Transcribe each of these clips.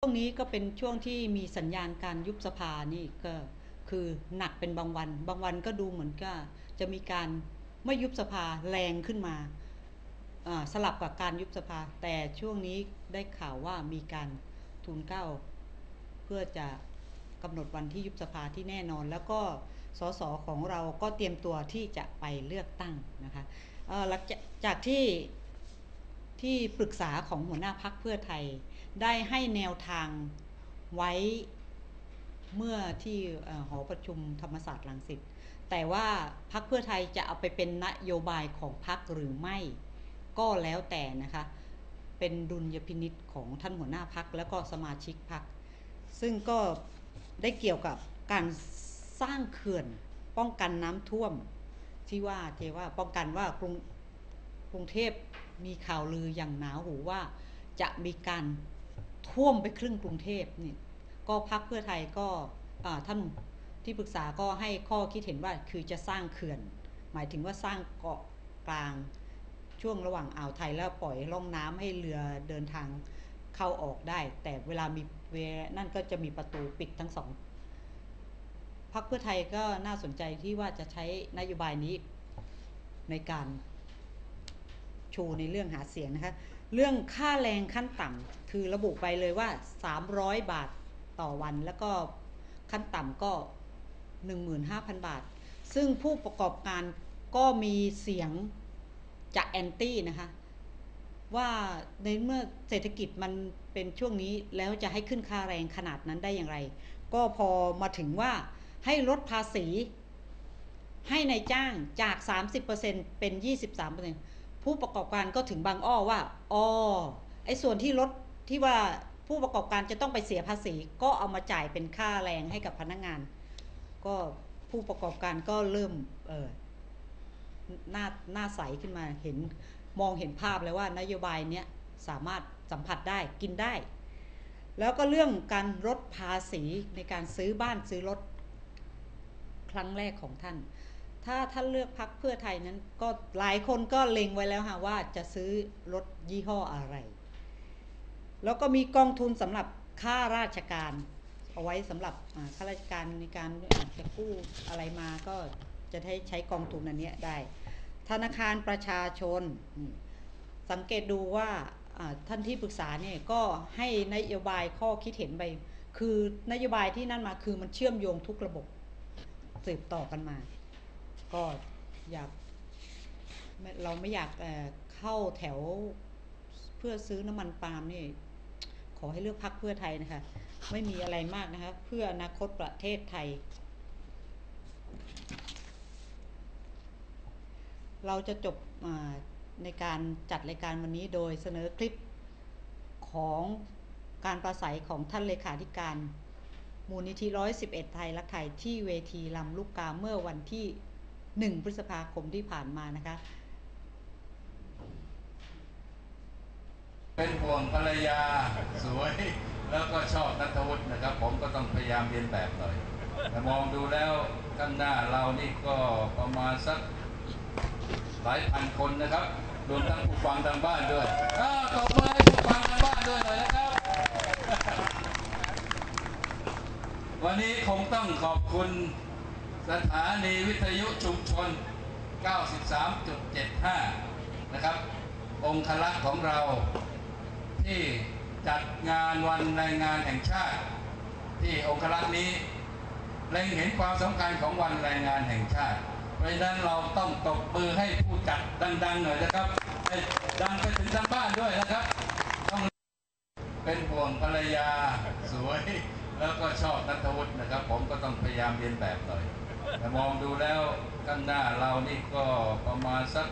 ช่วงนี้ก็เป็นช่วงที่มีสัญญาณการยุบสภานี่ก็คือหนักเป็นบางวัน บางวันก็ดูเหมือนก็จะมีการไม่ยุบสภาแรงขึ้นมาสลับกับการยุบสภา แต่ช่วงนี้ได้ข่าวว่ามีการทูลเก้าเพื่อจะกำหนดวันที่ยุบสภาที่แน่นอน แล้วก็สสของเราก็เตรียมตัวที่จะไปเลือกตั้งนะคะหลังจากที่ ที่ปรึกษาของหัวหน้าพักเพื่อไทย ได้ให้แนวทางไว้เมื่อที่หอประชุมธรรมศาสตร์ลังสิตแต่ว่าพักเพื่อไทยจะเอาไปเป็นนโยบายของพักหรือไม่ ก็แล้วแต่นะคะ เป็นดุลยพินิษของท่านหัวหน้าพักแล้วก็สมาชิกพัก ซึ่งก็ได้เกี่ยวกับการสร้างเขื่อนป้องกันน้ำท่วม ที่ว่าเจว่าป้องกันว่ากรุง กรุงเทพมีข่าวลืออย่างหนาหูว่าจะมีการท่วมไปครึ่งกรุงเทพนี่ก็พักเพื่อไทยก็ท่านที่ปรึกษาก็ให้ข้อคิดเห็นว่าคือจะสร้างเขื่อน หมายถึงว่าสร้างเกาะกลางช่วงระหว่างอ่าวไทยแล้วปล่อยล่องน้ำให้เรือเดินทางเข้าออกได้ แต่เวลามีเวนั่นก็จะมีประตูปิดทั้งสองพักเพื่อไทยก็น่าสนใจที่ว่าจะใช้นโยบายนี้ในการ โชว์ในเรื่องหาเสียงนะคะ เรื่องค่าแรงขั้นต่ำคือระบุไปเลยว่า 300 บาทต่อวันแล้วก็ขั้นต่ำก็ 15,000 บาท ซึ่งผู้ประกอบการก็มีเสียงจะแอนตี้นะคะ ว่าในเมื่อเศรษฐกิจมันเป็นช่วงนี้แล้วจะให้ขึ้นค่าแรงขนาดนั้นได้อย่างไร ก็พอมาถึงว่าให้ลดภาษีให้ในจ้างจาก 30%เป็น 23% ผู้ประกอบการก็ถึงบางอ้อว่าอ๋อไอ้ส่วนที่ลดที่ว่าผู้ประกอบการจะต้องไปเสียภาษี ก็เอามาจ่ายเป็นค่าแรงให้กับพนักงาน ก็ผู้ประกอบการก็เริ่มเออหน้าหน้าใสขึ้นมาเห็นมองเห็นภาพเลยว่านโยบายเนี้ยสามารถสัมผัสได้กินได้ แล้วก็เรื่องการลดภาษีในการซื้อบ้านซื้อรถครั้งแรกของท่าน ถ้าท่านเลือกพักเพื่อไทยนั้นก็หลายคนก็เล็งไว้แล้วค่ะว่าจะซื้อรถยี่ห้ออะไร แล้วก็มีกองทุนสำหรับค่าราชการเอาไว้สำหรับอ่าข้าราชการในการจะกู้อะไรมาก็จะได้ใช้กองทุนอันเนี้ยได้ ธนาคารประชาชน สังเกตดูว่าท่านที่ปรึกษาเนี่ยก็ให้นโยบายข้อคิดเห็นไป คือนโยบายที่นั่นมาคือมันเชื่อมโยงทุกระบบสืบต่อกันมา ก็อยากเราไม่อยากเข้าแถวเพื่อซื้อน้ำมันปาล์มนี่ ขอให้เลือกพักเพื่อไทยนะคะ ไม่มีอะไรมากนะคะ เพื่ออนาคตประเทศไทย เราจะจบในการจัดรายการวันนี้โดยเสนอคลิปของการประสัยของท่านเลขาธิการ มูลนิธิร้อยสิบเอ็ดไทยรักไทยที่เวทีลำลูกกาเมื่อวันที่ หนึ่งพฤษภาคมที่ผ่านมานะคะ เป็นห่วงภรรยาสวยแล้วก็ชอบนัทวุฒินะครับ ผมก็ต้องพยายามเรียนแบบหน่อยแต่มองดูแล้วข้างหน้าเรานี่ก็ประมาณสักหลายพันคนนะครับ รวมทั้งผู้ฟังทางบ้านด้วยอ้าตบมือให้ผู้ฟังทางบ้านด้วยหน่อยนะครับ วันนี้คงต้องขอบคุณ สถานีวิทยุชุมชน 93.75 นะครับ องคลักษ์ของเราที่จัดงานวันแรงงานแห่งชาติ ที่องครักษ์นี้เล็งเห็นความสำคัญของวันแรงงานแห่งชาติ เพราะฉะนั้นเราต้องตบมือให้ผู้จัดดังๆหน่อยนะครับดังไปถึงทางบ้านด้วยนะครับ ต้องเป็นห่วงภรรยาสวย แล้วก็ชอบนัทวุฒินะครับ ผมก็ต้องพยายามเรียนแบบหน่อย มองดูแล้วข้างหน้าเรานี่ก็ประมาณสัก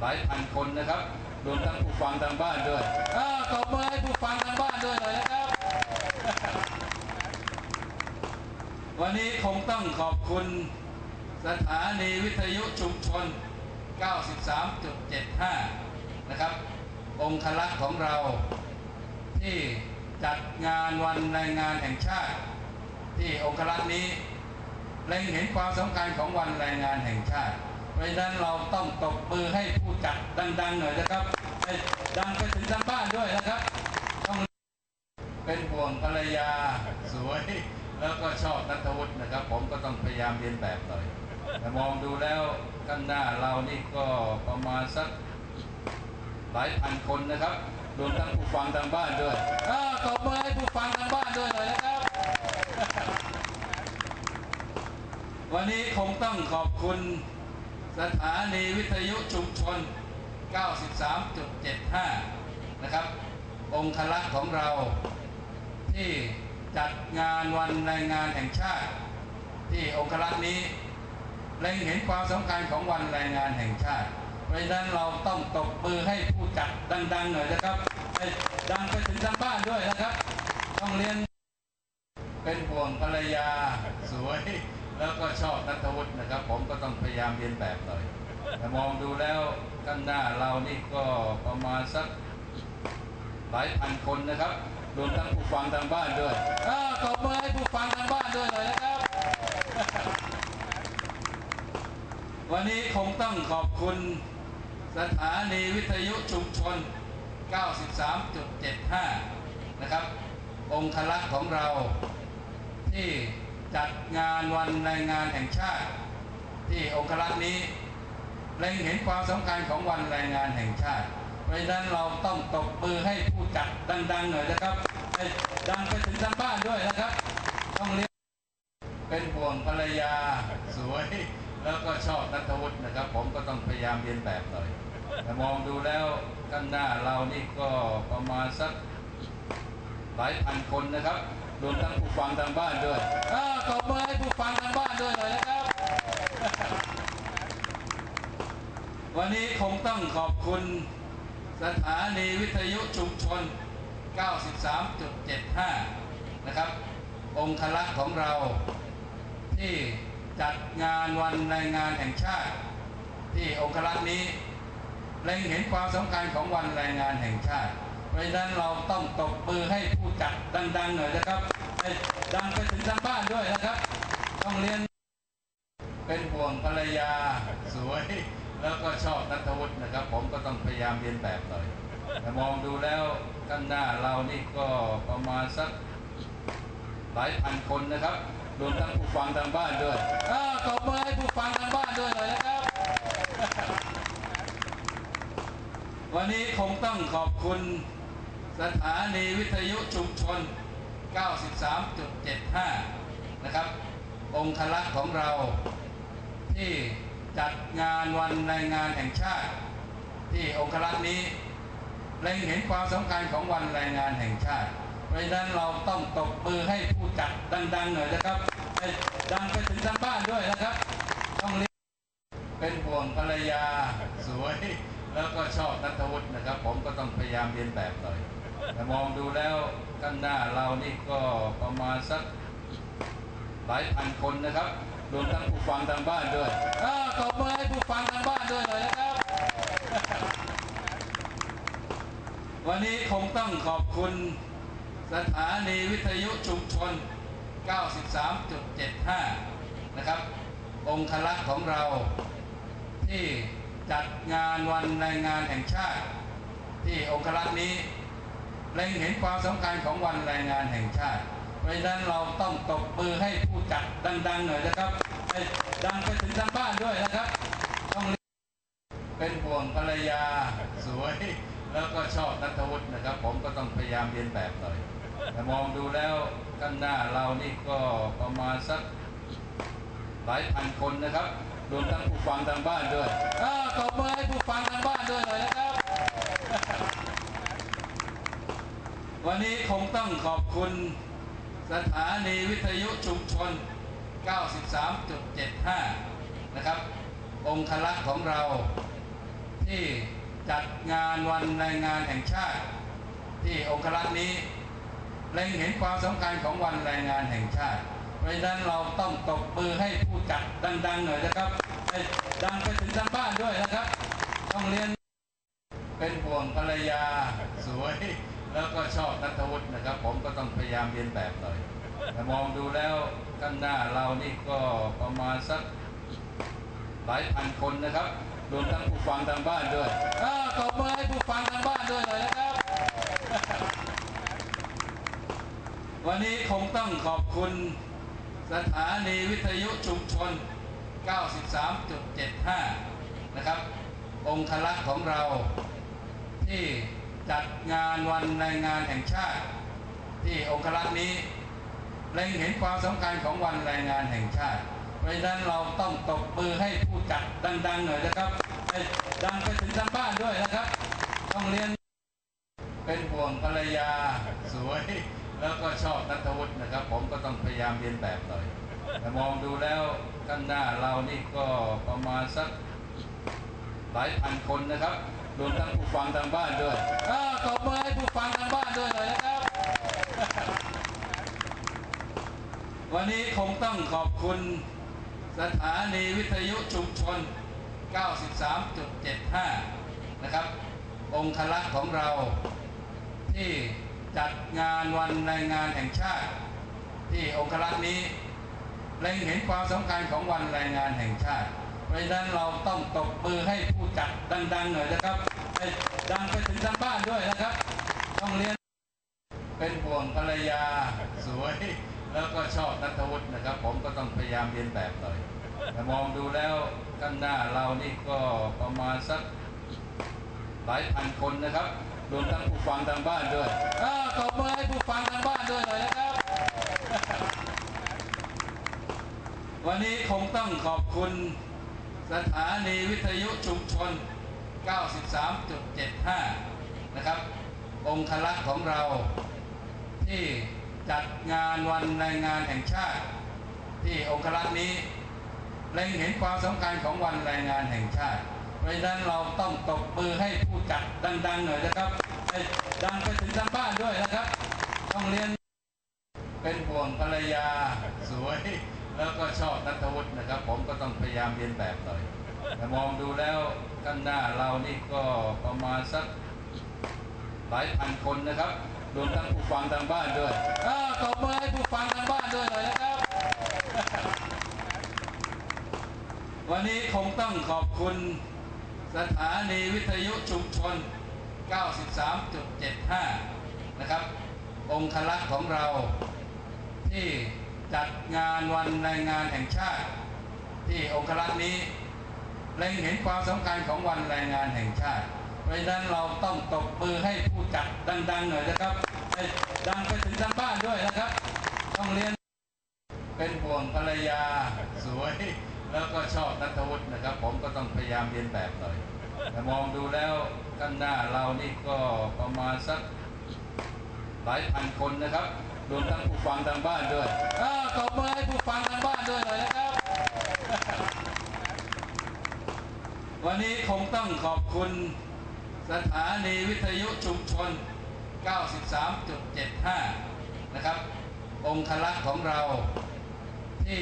หลายพันคนนะครับ รวมทั้งผู้ฟังทางบ้านด้วยอ้าวตบมือให้ผู้ฟังทางบ้านด้วยหน่อยนะครับ วันนี้คงต้องขอบคุณสถานีวิทยุชุมชน 93.75 นะครับ องคลักษ์ของเรา ที่จัดงานวันแรงงานแห่งชาติ ที่องคลักษ์นี้ เล็งเห็นความสำคัญของวันแรงงานแห่งชาติ เพราะฉะนั้นเราต้องตบมือให้ผู้จัดดังๆหน่อยนะครับดังไปถึงทางบ้านด้วยนะครับ ต้องเป็นห่วงภรรยาสวย แล้วก็ชอบนัทวุฒินะครับ ผมก็ต้องพยายามเรียนแบบหน่อยแต่มองดูแล้วข้างหน้าเรานี่ก็ประมาณสักหลายพันคนนะครับรวมทั้งผู้ฟังทางบ้านด้วยตบมือให้ผู้ฟังทางบ้านด้วยหน่อยนะครับ วันนี้คงต้องขอบคุณสถานีวิทยุชุมชน 93.75 นะครับ องคลักษ์ของเรา ที่จัดงานวันแรงงานแห่งชาติ ที่องคลักษ์นี้เล็งเห็นความสำคัญของวันแรงงานแห่งชาติ เพราะฉะนั้นเราต้องตบมือให้ผู้จัดดังๆหน่อยนะครับดังไปถึงทางบ้านด้วยนะครับ ต้องเรียนเป็นห่วงภรรยาสวย แล้วก็ชอบนัทวุฒินะครับ ผมก็ต้องพยายามเรียนแบบหน่อยแต่มองดูแล้วข้างหน้าเรานี่ก็ประมาณสักหลายพันคนนะครับ รวมทั้งผู้ฟังทางบ้านด้วยอ้าตบมือให้ผู้ฟังทางบ้านด้วยหน่อยนะครับ วันนี้คงต้องขอบคุณสถานีวิทยุชุมชน 93.75 นะครับ องคลักษ์ของเราที่ จัดงานวันแรงงานแห่งชาติ ที่องคลักษ์นี้เล็งเห็นความสำคัญของวันแรงงานแห่งชาติ เพราะฉะนั้นเราต้องตบมือให้ผู้จัดดังๆหน่อยนะครับดังไปถึงทางบ้านด้วยนะครับ ต้องเรียกเป็นห่วงภรรยาสวย แล้วก็ชอบนัทวุฒินะครับ ผมก็ต้องพยายามเรียนแบบหน่อยแต่มองดูแล้วข้างหน้าเรานี่ก็ประมาณสักหลายพันคนนะครับ รวมทั้งผู้ฟังทางบ้านด้วย ฟังทางบ้านด้วยหน่อยนะครับ วันนี้คงต้องขอบคุณสถานีวิทยุชุมชน 93.75 นะครับ องคลักษ์ของเรา ที่จัดงานวันแรงงานแห่งชาติ ที่องคลักษ์นี้เล็งเห็นความสำคัญของวันแรงงานแห่งชาติ เพราะฉะนั้นเราต้องตบมือให้ผู้จัดดังๆหน่อยนะครับ ดังไปถึงทางบ้านด้วยนะครับ ต้องเรียนเป็นห่วงภรรยาสวย แล้วก็ชอบนัทวุฒินะครับ ผมก็ต้องพยายามเรียนแบบหน่อยแต่มองดูแล้วข้างหน้าเรานี่ก็ประมาณสักหลายพันคนนะครับรวมทั้งผู้ฟังทางบ้านด้วยอ้าวตบมือให้ผู้ฟังทางบ้านด้วยหน่อยนะครับ วันนี้คงต้องขอบคุณสถานีวิทยุชุมชน 93.75 นะครับ องคลักษ์ของเรา ที่จัดงานวันแรงงานแห่งชาติ ที่องคลักษ์นี้เล็งเห็นความสำคัญของวันแรงงานแห่งชาติ เพราะฉะนั้นเราต้องตบมือให้ผู้จัดดังๆหน่อยนะครับดังไปถึงทางบ้านด้วยนะครับ ต้องเรียกเป็นห่วงภรรยาสวย แล้วก็ชอบนัทวุฒินะครับ ผมก็ต้องพยายามเรียนแบบหน่อยแต่มองดูแล้วข้างหน้าเรานี่ก็ประมาณสัก หลายพันคนนะครับรวมทั้งผู้ฟังทางบ้านด้วยอ้าวตบมือให้ผู้ฟังทางบ้านด้วยหน่อยนะครับ วันนี้คงต้องขอบคุณสถานีวิทยุชุมชน 93.75 นะครับ องคลักษ์ของเรา ที่จัดงานวันแรงงานแห่งชาติ ที่องคลักษ์นี้เล็งเห็นความสำคัญของวันแรงงานแห่งชาติ เพราะฉะนั้นเราต้องตบมือให้ผู้จัดดังๆหน่อยนะครับให้ดังไปถึงทางบ้านด้วยนะครับ ต้องเป็นห่วงภรรยาสวย แล้วก็ชอบนัทวุฒินะครับ ผมก็ต้องพยายามเรียนแบบหน่อยแต่มองดูแล้วข้างหน้าเรานี่ก็ประมาณสักหลายพันคนนะครับรวมทั้งผู้ฟังทางบ้านด้วยอ้าวตบมือให้ผู้ฟังทางบ้านด้วยหน่อยนะครับ วันนี้คงต้องขอบคุณ สถานีวิทยุชุมชน 93.75 นะครับ องคลักษ์ของเราที่จัดงานวันแรงงานแห่งชาติ ที่องคลักษ์นี้เล็งเห็นความสำคัญของวันแรงงานแห่งชาติ เพราะฉะนั้นเราต้องตบมือให้ผู้จัดดังๆหน่อยนะครับดังไปถึงทางบ้านด้วยนะครับ ต้องเรียนเป็นห่วงภรรยาสวย แล้วก็ชอบนัทวุฒินะครับ ผมก็ต้องพยายามเรียนแบบหน่อยแต่มองดูแล้วข้างหน้าเรานี่ก็ประมาณสักหลายพันคนนะครับรวมทั้งผู้ฟังทางบ้านด้วยอ้าวตบมือให้ผู้ฟังทางบ้านด้วยหน่อยนะครับ วันนี้คงต้องขอบคุณสถานีวิทยุชุมชน 93.75 นะครับ องคลักษ์ของเราที่ จัดงานวันแรงงานแห่งชาติ ที่องคลักษ์นี้เล็งเห็นความสำคัญของวันแรงงานแห่งชาติ เพราะฉะนั้นเราต้องตบมือให้ผู้จัดดังๆหน่อยนะครับดังไปถึงทางบ้านด้วยนะครับ ต้องเรียนเป็นห่วงภรรยาสวย แล้วก็ชอบนัทวุฒินะครับ ผมก็ต้องพยายามเรียนแบบหน่อยแต่มองดูแล้วข้างหน้าเรานี่ก็ประมาณสักหลายพันคนนะครับ รวมทั้งผู้ฟังทางบ้านด้วยอ้าวตบมือให้ผู้ฟังทางบ้านด้วยหน่อยนะครับ วันนี้คงต้องขอบคุณสถานีวิทยุชุมชน 93.75 นะครับ องคลักษ์ของเราที่จัดงานวันแรงงานแห่งชาติ ที่องคลักษ์นี้เล็งเห็นความสำคัญของวันแรงงานแห่งชาติเพ ราะฉะนั้นเราต้องตบมือให้ผู้จัดดังๆหน่อยนะครับดังไปถึงทางบ้านด้วยนะครับ ต้องเรียนเป็นห่วงภรรยาสวย แล้วก็ชอบนัทวุฒินะครับ ผมก็ต้องพยายามเรียนแบบหน่อยแต่มองดูแล้วข้างหน้าเรานี่ก็ประมาณสักหลายพันคนนะครับรวมทั้งผู้ฟังทางบ้านด้วยอ้าวตบมือให้ผู้ฟังทางบ้านด้วยหน่อยนะครับ วันนี้คงต้องขอบคุณ สถานีวิทยุชุมชน 93.75 นะครับ องคลักษ์ของเราที่จัดงานวันแรงงานแห่งชาติ ที่องคลักษ์นี้เล็งเห็นความสำคัญของวันแรงงานแห่งชาติ เพราะฉะนั้นเราต้องตบมือให้ผู้จัดดังๆหน่อยนะครับดังไปถึงทางบ้านด้วยนะครับ ต้องเรียนเป็นห่วงภรรยาสวย แล้วก็ชอบนัทวุฒินะครับ ผมก็ต้องพยายามเรียนแบบหน่อยแต่มองดูแล้วข้างหน้าเรานี่ก็ประมาณสักหลายพันคนนะครับรวมทั้งผู้ฟังทางบ้านด้วยอ้าวตบมือให้ผู้ฟังทางบ้านด้วยหน่อยนะครับ วันนี้คงต้องขอบคุณสถานีวิทยุชุมชน 93.75 นะครับ องคลักษ์ของเราที่ จัดงานวันแรงงานแห่งชาติ ที่องคลักษ์นี้เล็งเห็นความสำคัญของวันแรงงานแห่งชาติ เพราะฉะนั้นเราต้องตบมือให้ผู้จัดดังๆหน่อยนะครับดังไปถึงทางบ้านด้วยนะครับ ต้องเรียนเป็นห่วงภรรยาสวย แล้วก็ชอบนัทวุฒินะครับ ผมก็ต้องพยายามเรียนแบบหน่อยแต่มองดูแล้วข้างหน้าเรานี่ก็ประมาณสักหลายพันคนนะครับ รวมทั้งผู้ฟังทางบ้านด้วยอ้าวตบมือให้ผู้ฟังทางบ้านด้วยหน่อยนะครับ วันนี้คงต้องขอบคุณสถานีวิทยุชุมชน 93.75 นะครับ องคลักษ์ของเราที่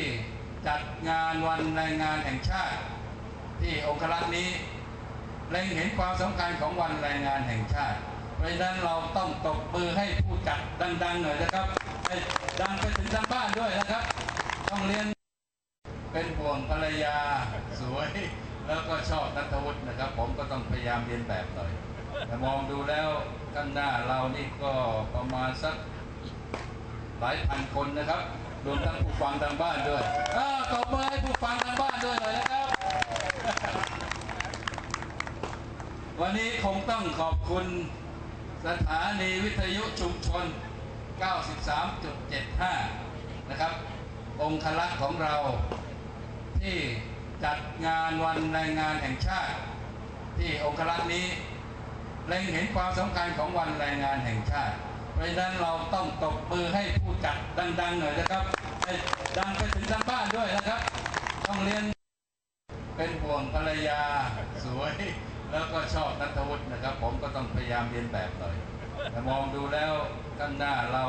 จัดงานวันแรงงานแห่งชาติ ที่องคลักษ์นี้เล็งเห็นความสำคัญของวันแรงงานแห่งชาติ ราะฉะนั้นเราต้องตบมือให้ผู้จัดดังๆหน่อยนะครับดังไปถึงทางบ้านด้วยนะครับ ต้องเรียนเป็นห่วงภรรยาสวย แล้วก็ชอบนัทวุฒินะครับ ผมก็ต้องพยายามเรียนแบบหน่อยแต่มองดูแล้วข้างหน้าเรานี่ก็ประมาณสักหลายพันคนนะครับรวมทั้งผู้ฟังทางบ้านด้วยตบมือให้ผู้ฟังทางบ้านด้วยหน่อยนะครับ วันนี้คงต้องขอบคุณ สถานีวิทยุชุมชน 93.75 นะครับ องคลักษ์ของเราที่จัดงานวันแรงงานแห่งชาติ ที่องคลักษ์นี้เล็งเห็นความสำคัญของวันแรงงานแห่งชาติ เพราะฉะนั้นเราต้องตบมือให้ผู้จัดดังๆหน่อยนะครับดังไปถึงทางบ้านด้วยนะครับ ต้องเรียนเป็นห่วงภรรยาสวย แล้วก็ชอบนัทวุฒินะครับ ผมก็ต้องพยายามเรียนแบบหน่อยแต่มองดูแล้วข้างหน้าเรา